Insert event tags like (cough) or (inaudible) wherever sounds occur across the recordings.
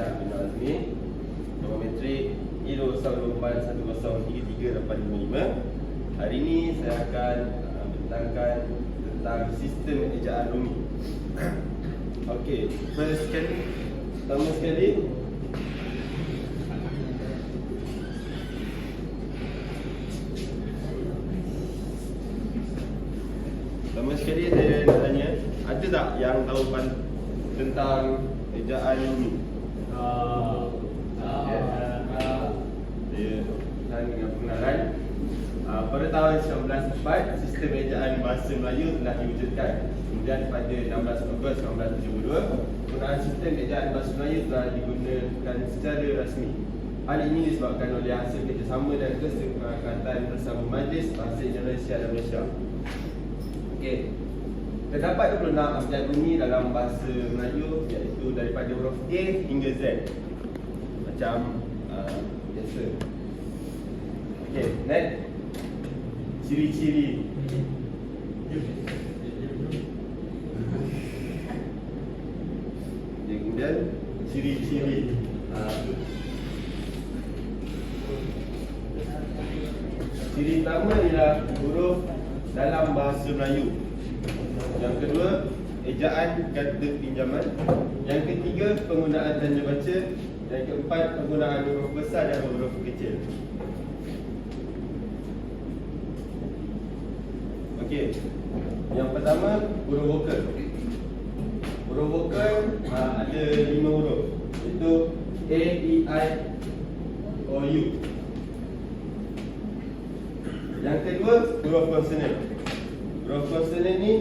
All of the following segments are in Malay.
Syah bin Azmi Geometrik ILO 124103385 Hari ini saya akan uh, bentangkan tentang sistem ejaan Rumi. (coughs) Okey, first sekali Pertama sekali. Pertama sekali saya nak tanya Ada tak yang tahu tentang ejaan Rumi? Dia dan dengan pengenalan uh, Pada tahun 1904 Sistem ejaan bahasa Melayu telah diwujudkan. Kemudian pada 16 Ogos 1972 Penggunaan sistem ejaan bahasa Melayu telah digunakan secara rasmi. Hal ini disebabkan oleh hasil kerjasama dan kesepakatan bersama Majlis Bahasa Indonesia dan Malaysia. Okey. Terdapat 26 abjad bunyi dalam bahasa Melayu iaitu daripada huruf A hingga Z. Macam uh, biasa. Okey, next Ciri-ciri. Okey, Kemudian ciri-ciri. Uh, Ciri pertama ialah huruf dalam bahasa Melayu. Yang kedua, ejaan kata pinjaman. Yang ketiga, penggunaan tanda baca Yang keempat, penggunaan huruf besar dan huruf kecil Okey. Yang pertama huruf vokal. Huruf vokal uh, ada lima huruf. Iaitu A, E, I, O, U. Yang kedua huruf konsonan. Huruf konsonan ni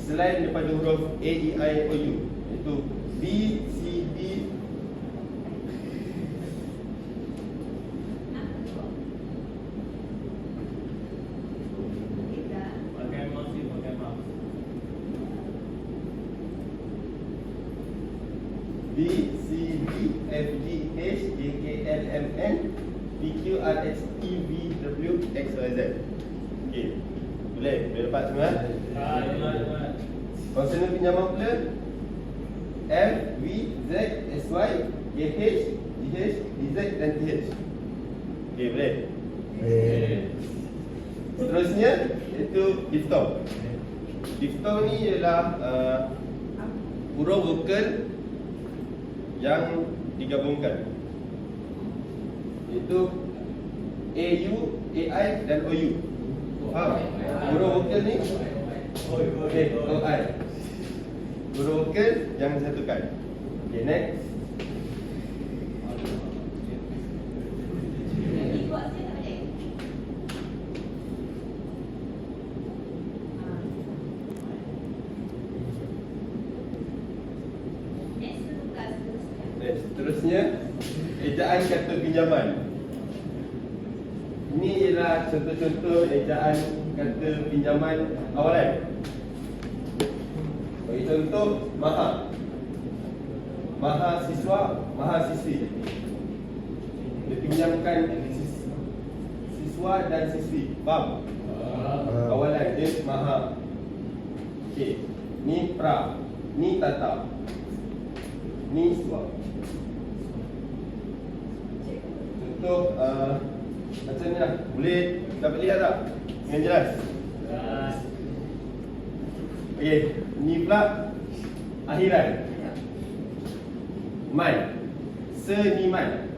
selain daripada huruf A, E, I, O, U. Iaitu B, C, B, C, D, F, G, H, J, K, L, M, N, P, Q, R, S, T, V, W, X, Y, Z. Okey. Boleh? Boleh dapat semua? dengar, dengar. Konsonan pinjaman pula F, V, Z, S, Y, K, H, G, H, D, Z dan T, H. Okey, boleh? Seterusnya iaitu diftong. Diftong ni ialah uh, huruf vokal yang digabungkan. Iaitu AU, AI dan OU. Faham? Huruf vokal ni OI. Huruf vokal yang disatukan. Okey, next. Next. Seterusnya ejaan kata pinjaman. Ini ialah contoh-contoh ejaan kata pinjaman awalan. Bagi contoh maha. Maha siswa, maha siswi. Dipinjamkan sis- siswa dan siswi. Faham? Awalan dia maha. Okey. Ni pra. Ni tata. Ni siswa. Contoh uh, macam ni lah. Boleh dapat lihat tak? Dengan jelas. Ah, Okey, ni pula akhiran. Man. Seniman.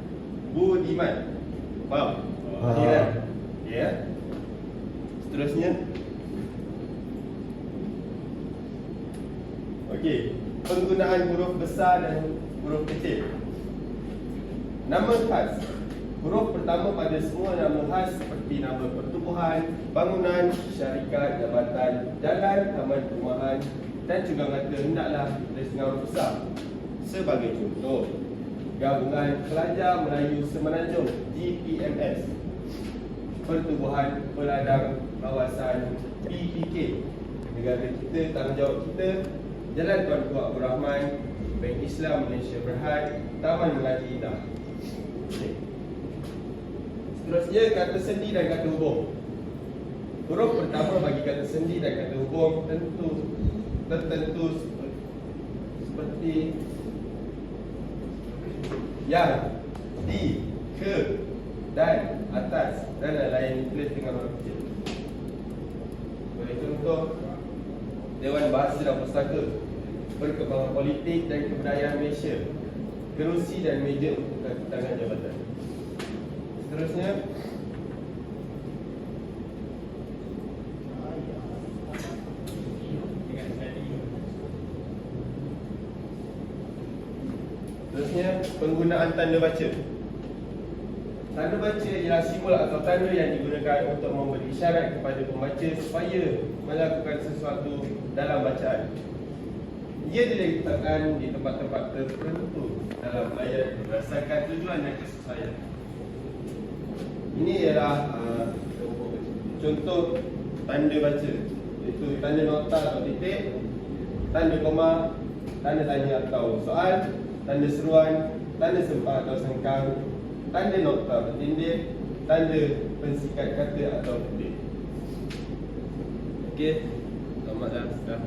Budiman. Faham? Faham. Akhiran. Okey ya. Seterusnya. Okey, penggunaan huruf besar dan huruf kecil. Nama khas. Huruf pertama pada semua nama khas seperti nama pertubuhan, bangunan, syarikat, jabatan, jalan, taman perumahan dan juga kata hendaklah ditulis dengan huruf besar. Sebagai contoh, Gabungan Pelajar Melayu Semenanjung GPMS Pertubuhan Peladang Kawasan PPK Negara kita, tanggungjawab kita Jalan Tuanku Abdul Rahman Bank Islam Malaysia Berhad Taman Mengaji Indah Okey. Seterusnya kata sendi dan kata hubung Huruf pertama bagi kata sendi dan kata hubung tentu tertentu seperti yang, di, ke, dan, atas dan lain-lain ditulis dengan huruf kecil. Sebagai contoh, Dewan Bahasa dan Pustaka, Perkembangan Politik dan Kebudayaan Malaysia, Kerusi dan meja untuk tangan jabatan. Sekali. Seterusnya penggunaan tanda baca. Tanda baca ialah simbol atau tanda yang digunakan untuk memberi isyarat kepada pembaca supaya melakukan sesuatu dalam bacaan. Ia diletakkan di tempat-tempat tertentu dalam ayat berdasarkan tujuan dan kesesuaian. Ini ialah uh, contoh tanda baca iaitu tanda nota atau titik, tanda koma, tanda tanya atau soal, tanda seruan, tanda sempah atau sengkang, tanda nota bertindih, tanda pensikat kata atau titik. Okey, selamat dah.